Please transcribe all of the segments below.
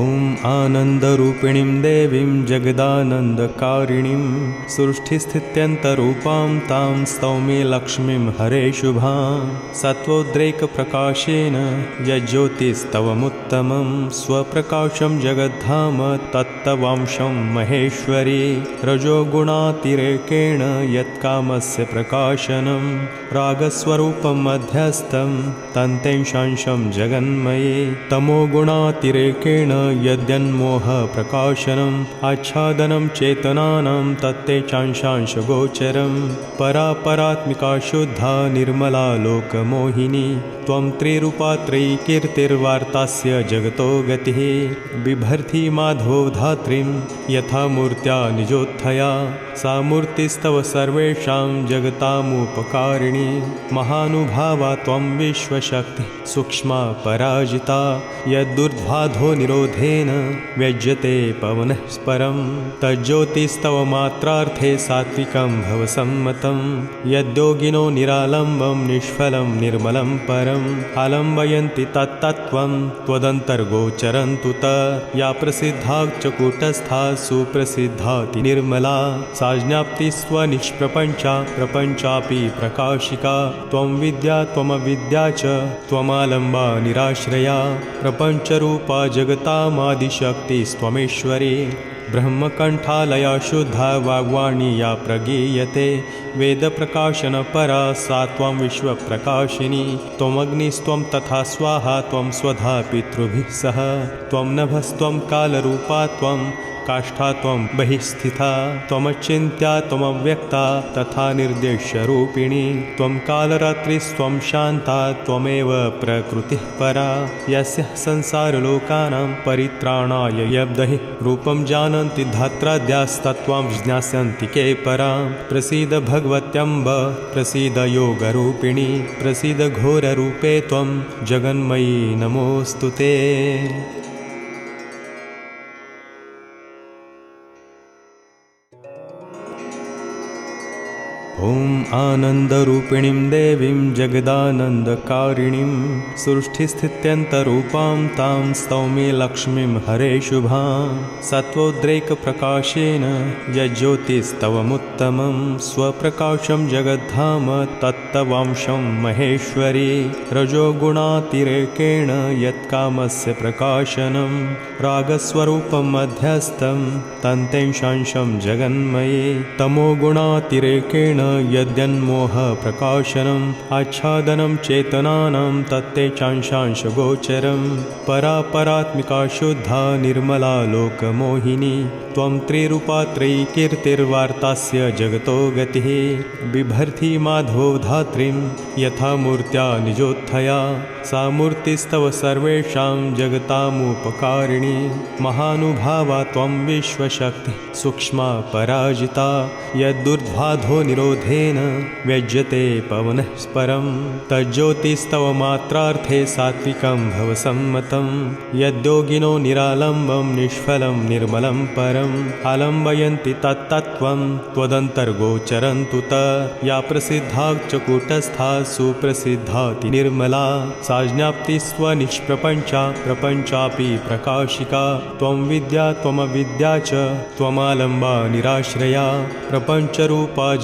ॐ आनन्दरूपिणीं देवीं जगदानन्दकारिणीं सृष्टिस्थित्यन्तरूपां तां स्तौमि लक्ष्मीं हरे शुभां सत्त्वोद्रेकप्रकाशेन यज्ज्योतिस्तवमुत्तमं स्वप्रकाशं जगद्धाम तत्तवांशं महेश्वरी रजोगुणातिरेकेण यत्कामस्य प्रकाशनं रागस्वरूपं मध्यस्थं तन्तेशांशं जगन्मये तमोगुणातिरेकेण यद्यन्मोहप्रकाशनम् आच्छादनं चेतनानां तत्ते चांशांशगोचरं। परापरात्मिका शुद्धा निर्मला लोकमोहिनी त्वं त्रिरूपा कीर्तिर्वार्तास्य जगतो गतिः। बिभर्ति माधवो धात्रीं यथा मूर्त्या निजोत्थया। सा मूर्तिस्तव सर्वेषां जगतामुपकारिणी। महानुभावा त्वं विश्वशक्तिः सूक्ष्मा पराजिता। यद्दुर्ध्वाधो व्यज्यते पवनः स्परं तज्ज्योतिस्तव मात्रार्थे सात्विकं भवसम्मतं। यद्योगिनो निरालम्बं निष्फलं निर्मलं परम् आलम्बयन्ति तत्तत्त्वं त्वदन्तर्गोचरन्तु त। या प्रसिद्धा च कूटस्था सुप्रसिद्धाति निर्मला। सा ज्ञाप्ति स्वनिष्प्रपञ्चा प्रपञ्चापि प्रकाशिका। त्वं विद्या त्वमविद्या च त्वमालम्बा निराश्रया। प्रपञ्चरूपा जगतामादिशक्तिस्त्वमेश्वरी ब्रह्मकण्ठालया शुद्धा वाग्वाणी या प्रगीयते वेदप्रकाशनपरा सा त्वं विश्वप्रकाशिनी। त्वमग्निस्त्वं तथा स्वाहा त्वं स्वधा पितृभिः सह। त्वं नभस्त्वं कालरूपा त्वं काष्ठा त्वं बहिः स्थिता त्वमचिन्त्या त्वमव्यक्ता तथा निर्देश्यरूपिणी त्वं कालरात्रिस्त्वं शान्ता त्वमेव प्रकृतिः परा। यस्य संसारलोकानां परित्राणाय यब्दहि रूपं जानन्ति धात्राद्यास्तत्त्वां ज्ञास्यन्ति के परां। प्रसीद भगवत्यम्ब प्रसीद योगरूपिणी प्रसीद घोररूपे त्वं जगन्मयी नमोऽस्तु ते ॐ आनन्दरूपिणीं देवीं जगदानन्दकारिणीं सृष्टिस्थित्यन्तरूपां तां स्तौमि लक्ष्मीं हरे शुभां सत्त्वोद्रेकप्रकाशेन यज्ज्योतिस्तवमुत्तमं स्वप्रकाशं जगद्धाम तत्तवांशं महेश्वरी रजोगुणातिरेकेण यत्कामस्य प्रकाशनं रागस्वरूपं मध्यस्थं तन्तेशांशं जगन्मये तमोगुणातिरेकेण यद्यन्मोहप्रकाशनम् आच्छादनं चेतनानां तत्ते चांशांशगोचरं। परापरात्मिका शुद्धा निर्मला लोकमोहिनी त्वं त्रिरूपा कीर्तिर्वार्तास्य जगतो गतिः। बिभर्ति माधवो धात्रीं यथा मूर्त्या निजोत्थया। सा मूर्तिस्तव सर्वेषां जगतामुपकारिणी। महानुभावा त्वं विश्वशक्तिः सूक्ष्मा पराजिता। यद्दुर्ध्वाधो निरोधेन व्यज्यते पवनः स्परं। तज्ज्योतिस्तव मात्रार्थे सात्विकं भवसम्मतं। यद्योगिनो निरालम्बं निष्फलं निर्मलं परम् आलम्बयन्ति तत्तत्त्वं त्वदन्तर्गोचरन्तु त। या प्रसिद्धा च कूटस्था सुप्रसिद्धाति निर्मला। सा ज्ञाप्ति प्रपञ्चापि प्रकाशिका। त्वं विद्या त्वमविद्या च त्वमालम्बा निराश्रया। प्रपञ्चरूपा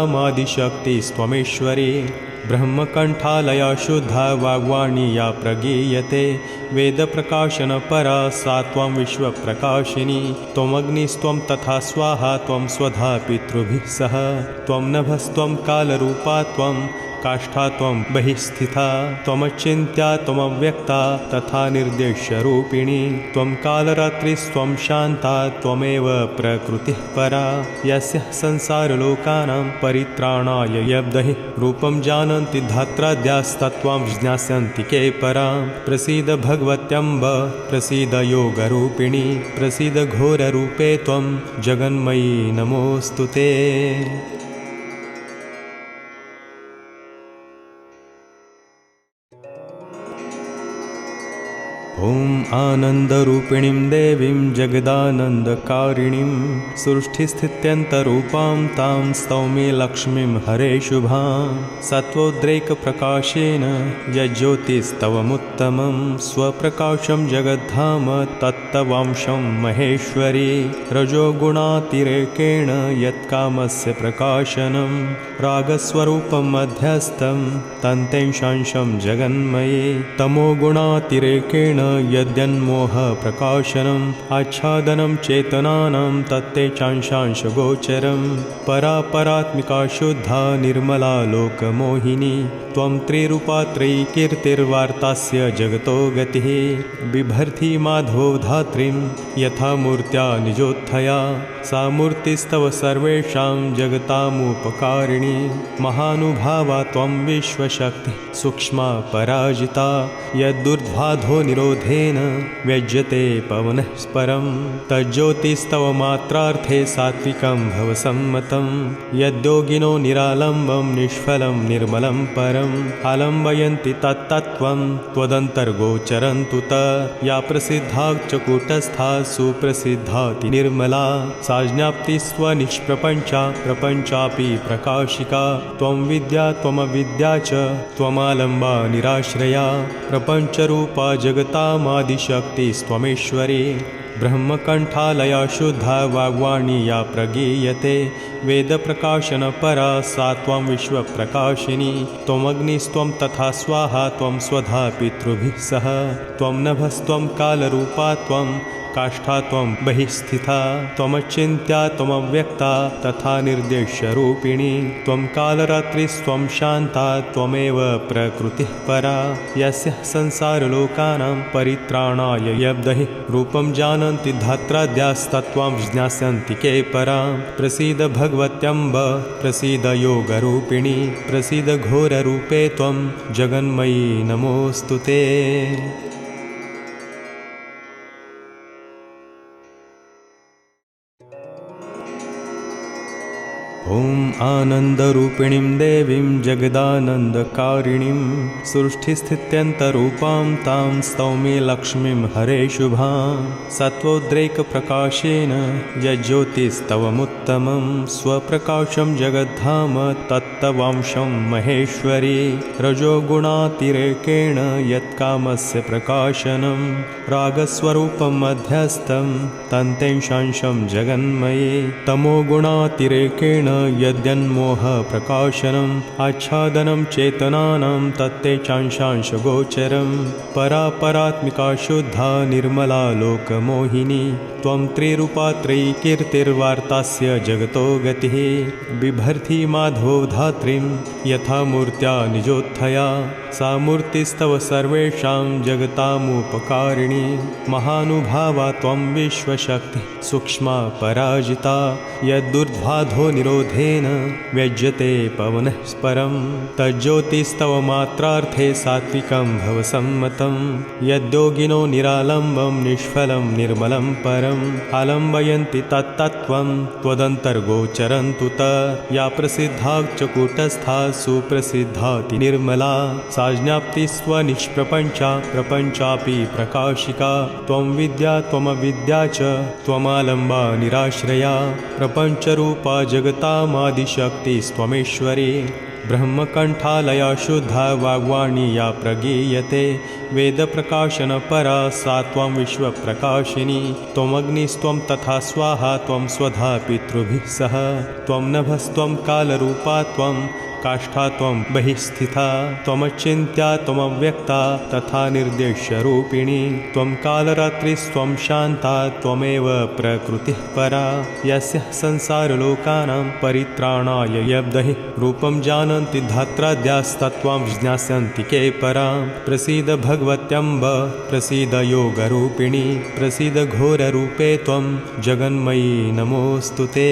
जगतामादिशक्तिस्त्वमेश्वरी ब्रह्मकण्ठालया शुद्धा वाग्वाणी या प्रगीयते। वेदप्रकाशनपरा सा त्वं विश्वप्रकाशिनी। त्वमग्निस्त्वं तथा स्वाहा त्वं स्वधा पितृभिः सह। त्वं नभस्त्वं कालरूपा त्वं काष्ठा त्वं बहिः स्थिता त्वमचिन्त्या त्वमव्यक्ता तथा निर्देश्यरूपिणी त्वं कालरात्रिस्त्वं शान्ता त्वमेव प्रकृतिः परा। यस्य संसारलोकानां परित्राणाय यब्दहि रूपं जानन्ति धात्राद्यास्तत्त्वां ज्ञास्यन्ति के परां। प्रसीद भगवत्यम्ब प्रसीद योगरूपिणी प्रसीद घोररूपे त्वं जगन्मयी नमोऽस्तु ते ॐ आनन्दरूपिणीं देवीं जगदानन्दकारिणीं सृष्टिस्थित्यन्तरूपां तां स्तौमि लक्ष्मीं हरे शुभां सत्त्वोद्रेकप्रकाशेन यज्ज्योतिस्तवमुत्तमं स्वप्रकाशं जगद्धाम तत्तवांशं महेश्वरी रजोगुणातिरेकेण यत्कामस्य प्रकाशनं रागस्वरूपं मध्यस्थं तन्तेशांशं जगन्मये तमोगुणातिरेकेण यद्यन्मोहप्रकाशनम् आच्छादनं चेतनानां तत्ते चांशांशगोचरं परापरात्मिका शुद्धा निर्मला लोकमोहिनी त्वं त्रिरूपा कीर्तिर्वार्तास्य जगतो गतिः बिभर्ति माधवो धात्रीं यथा मूर्त्या निजोत्थया सा मूर्तिस्तव सर्वेषां जगतामुपकारिणी महानुभावा त्वं विश्वशक्तिः सूक्ष्मा पराजिता यद्दुर्ध्वाधो निरोधेन व्यज्यते पवनः स्परं तज्ज्योतिस्तव मात्रार्थे सात्विकं भवसम्मतं यद्योगिनो निरालम्बं निष्फलं निर्मलं परम् आलम्बयन्ति तत्तत्त्वं त्वदन्तर्गोचरन्तु त। या प्रसिद्धा च कूटस्था सुप्रसिद्धाति निर्मला। सा ज्ञाप्तिस्वनिष्प्रपञ्चा प्रपञ्चापि प्रकाशिका। त्वं विद्या त्वमविद्या च त्वमालम्बा निराश्रया प्रपञ्चरूपा जगतामादिशक्तिस्त्वमेश्वरी ब्रह्मकण्ठालया शुद्धा वाग्वाणी या प्रगीयते वेदप्रकाशनपरा सा त्वं विश्वप्रकाशिनी। त्वमग्निस्त्वं तथा स्वाहा त्वं स्वधा पितृभिः सह। त्वं नभस्त्वं कालरूपा त्वं काष्ठा त्वं बहिः स्थिता त्वमचिन्त्या त्वमव्यक्ता तथा निर्देश्यरूपिणी त्वं कालरात्रिस्त्वं शान्ता त्वमेव प्रकृतिः परा। यस्य संसारलोकानां परित्राणाय यब्दहि रूपं जानन्ति धात्राद्यास्तत्त्वां ज्ञास्यन्ति के परां। प्रसीद भगवत्यम्ब प्रसीद योगरूपिणी प्रसीद घोररूपे त्वं जगन्मयी नमोऽस्तु ते ॐ आनन्दरूपिणीं देवीं जगदानन्दकारिणीं सृष्टिस्थित्यन्तरूपां तां स्तौमि लक्ष्मीं हरे शुभां सत्त्वोद्रेकप्रकाशेन यज्ज्योतिस्तवमुत्तमं स्वप्रकाशं जगद्धाम तत्तवांशं महेश्वरी रजोगुणातिरेकेण यत्कामस्य प्रकाशनं रागस्वरूपं मध्यस्थं तन्तेशांशं जगन्मये तमोगुणातिरेकेण यद्यन्मोहप्रकाशनम् आच्छादनं चेतनानां तत्ते चांशांशगोचरं परापरात्मिका शुद्धा निर्मला लोकमोहिनी त्वं त्रिरूपा कीर्तिर्वार्तास्य जगतो गतिः। बिभर्ति माधवो धात्रीं यथा मूर्त्या निजोत्थया। सा मूर्तिस्तव सर्वेषां जगतामुपकारिणी। महानुभावा त्वं विश्वशक्तिः सूक्ष्मा पराजिता। यद्दुर्ध्वाधो व्यज्यते पवनः स्परं तज्ज्योतिस्तव मात्रार्थे सात्विकं भवसम्मतं। यद्योगिनो निरालम्बं निष्फलं निर्मलं परम् आलम्बयन्ति तत्तत्त्वं त्वदन्तर्गोचरन्तु त। या प्रसिद्धा च कूटस्था सुप्रसिद्धाति निर्मला। सा ज्ञाप्तिस्वनिष्प्रपञ्चा प्रपञ्चापि प्रकाशिका। त्वं विद्या त्वमविद्या च त्वमालम्बा निराश्रया। प्रपञ्चरूपा जगतामादिशक्तिस्त्वमेश्वरी ब्रह्मकण्ठालया शुद्धा वाग्वाणी या प्रगीयते। वेदप्रकाशनपरा सा त्वं विश्वप्रकाशिनी। त्वमग्निस्त्वं तथा स्वाहा त्वं स्वधा पितृभिः सह। त्वं नभस्त्वं कालरूपा त्वं काष्ठा त्वं बहिः स्थिता त्वमचिन्त्या त्वमव्यक्ता तथा निर्देश्यरूपिणी त्वं कालरात्रिस्त्वं शान्ता त्वमेव प्रकृतिः परा। यस्य संसारलोकानां परित्राणाय यब्दहि रूपं जानन्ति धात्राद्यास्तत्त्वां ज्ञास्यन्ति के परां। प्रसीद भगवत्यम्ब प्रसीद योगरूपिणी प्रसीद घोररूपे त्वं जगन्मयी नमोऽस्तु ते